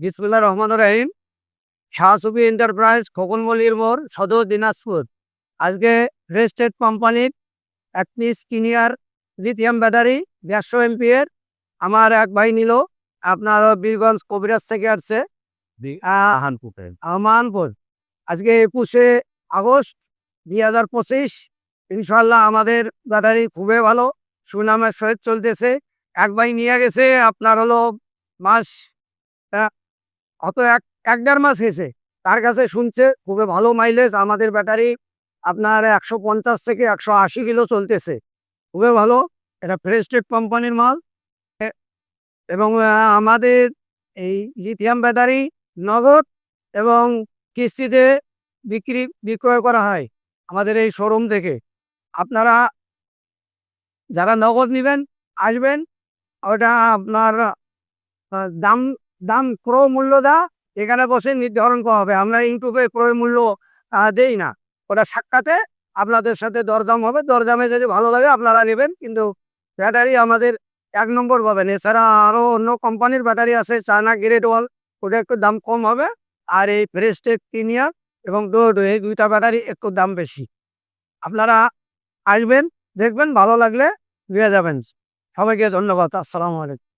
বিসমুল্লাহ রহমান রহিম। শাহসুবি এন্টারপ্রাইজ খোকনমলির মোড় সদর দিনাজপুর। আজকে রেস্টেড কোম্পানির একটি স্কিনিয়ার লিথিয়াম ব্যাটারি দেড়শো এমপিএর। আমার এক ভাই নিল আপনার বীরগঞ্জ কবিরাজ থেকে আসছে। আহ, আমানপুর আজকে একুশে আগস্ট দুই হাজার পঁচিশ। ইনশাল্লাহ আমাদের ব্যাটারি খুবই ভালো সুনামের সহিত চলতেছে। এক ভাই নিয়ে গেছে আপনার হলো মাস অত এক এক দেড় মাস হয়েছে। তার কাছে শুনছে, খুবই ভালো মাইলেজ আমাদের ব্যাটারি আপনার একশো পঞ্চাশ থেকে একশো আশি কিলো চলতেছে। খুবই ভালো, এটা ফ্রেস্টেড কোম্পানির মাল। এবং আমাদের এই লিথিয়াম ব্যাটারি নগদ এবং কিস্তিতে বিক্রি, বিক্রয় করা হয় আমাদের এই শোরুম থেকে। আপনারা যারা নগদ নেবেন, আসবেন, ওটা আপনার দাম দাম ক্রয় মূল্য দা, এখানে বসে নির্ধারণ করা হবে। আমরা ইউটিউবে ক্রয় মূল্য দেই না। ওটা সাক্ষাতে আপনাদের সাথে দরদাম হবে। দরদামে যদি ভালো লাগে আপনারা নেবেন, কিন্তু ব্যাটারি আমাদের এক নম্বর পাবেন। এছাড়া আরও অন্য কোম্পানির ব্যাটারি আছে, চায়না গ্রেড ওয়াল ওটা একটু দাম কম হবে। আর এই প্রেস্টেক তিনিয়া এবং ডোডো, এই দুইটা ব্যাটারি একটু দাম বেশি। আপনারা আসবেন, দেখবেন, ভালো লাগলে নিয়ে যাবেন। সবাইকে ধন্যবাদ। আসসালামু আলাইকুম।